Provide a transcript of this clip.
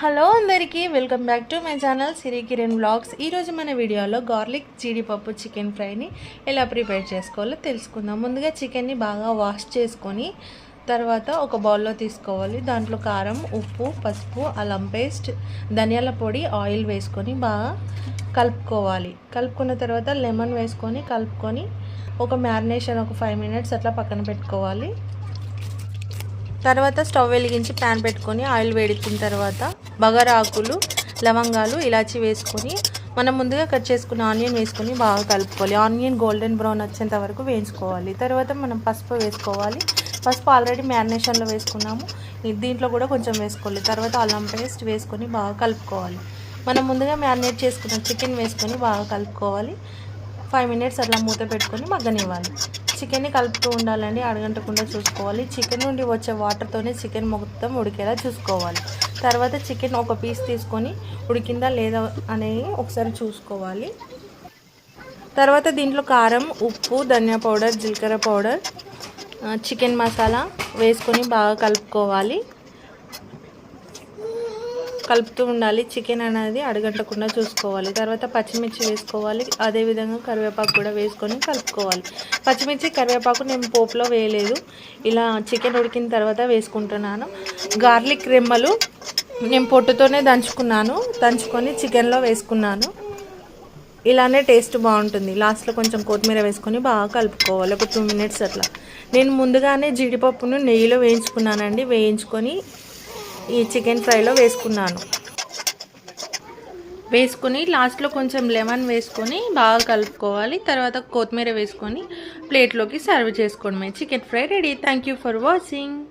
Hello అందరికీ welcome back to my channel Siri Kiran blogs. ఈరోజు మన వీడియోలో గార్లిక్ జీడిపప్పు చికెన్ ఫ్రైని ఎలా ప్రిపేర్ చేసుకోవాలో తెలుసుకుందాం. ముందుగా చికెన్ని బాగా వాష్ చేసుకొని తర్వాత ఒక బౌల్లో తీసుకోవాలి. దాంట్లో కారం ఉప్పు పసుపు అల్లం పేస్ట్ ధనియాల పొడి ఆయిల్ వేసుకొని బాగా కలుపుకోవాలి. కలుపుకున్న తర్వాత లెమన్ వేసుకొని కలుపుకొని ఒక మ్యారినేషన్ ఒక ఫైవ్ మినిట్స్ అట్లా పక్కన పెట్టుకోవాలి. తర్వాత స్టవ్ వెలిగించి ప్యాన్ పెట్టుకొని ఆయిల్ వేడెక్కిన తర్వాత బగారా ఆకులు లవంగాలు ఇలాచి వేసుకొని మనం ముందుగా కట్ చేసుకున్న ఆనియన్ వేసుకొని బాగా కలుపుకోవాలి. ఆనియన్ గోల్డెన్ బ్రౌన్ వచ్చేంత వరకు వేయించుకోవాలి. తర్వాత మనం పసుపు వేసుకోవాలి. పసుపు ఆల్రెడీ మ్యారినేషన్లో వేసుకున్నాము. దీంట్లో కూడా కొంచెం వేసుకోవాలి. తర్వాత అల్లం పేస్ట్ వేసుకొని బాగా కలుపుకోవాలి. మనం ముందుగా మ్యారినేట్ చేసుకున్న చికెన్ వేసుకొని బాగా కలుపుకోవాలి. ఫైవ్ మినిట్స్ అట్లా మూత పెట్టుకొని మగ్గనివ్వాలి. చికెన్ని కలుపుతూ ఉండాలండి. అడగంటకుండా చూసుకోవాలి. చికెన్ నుండి వచ్చే వాటర్తోనే చికెన్ మొత్తం ఉడికేలా చూసుకోవాలి. తర్వాత చికెన్ ఒక పీస్ తీసుకొని ఉడికిందా లేదా అనేది ఒకసారి చూసుకోవాలి. తర్వాత దీంట్లో కారం ఉప్పు ధనియా పౌడర్ జీలకర్ర పౌడర్ చికెన్ మసాలా వేసుకొని బాగా కలుపుకోవాలి. కలుపుతూ ఉండాలి. చికెన్ అనేది అడగంటకుండా చూసుకోవాలి. తర్వాత పచ్చిమిర్చి వేసుకోవాలి. అదేవిధంగా కరివేపాకు కూడా వేసుకొని కలుపుకోవాలి. పచ్చిమిర్చి కరివేపాకు నేను పోపులో వేయలేదు. ఇలా చికెన్ ఉడికిన తర్వాత వేసుకుంటున్నాను. గార్లిక్ రెమ్మలు నేను పొట్టుతోనే దంచుకున్నాను. దంచుకొని చికెన్లో వేసుకున్నాను. ఇలానే టేస్ట్ బాగుంటుంది. లాస్ట్లో కొంచెం కొత్తిమీర వేసుకొని బాగా కలుపుకోవాలి. ఒక టూ మినిట్స్ అట్లా. నేను ముందుగానే జీడిపప్పును నెయ్యిలో వేయించుకున్నానండి. వేయించుకొని ఈ చికెన్ ఫ్రైలో వేసుకున్నాను. వేసుకుని లాస్ట్లో కొంచెం లెమన్ వేసుకొని బాగా కలుపుకోవాలి. తర్వాత కొత్తిమీర వేసుకొని ప్లేట్లోకి సర్వ్ చేసుకోవడమే. Chicken fry ready. Thank you for watching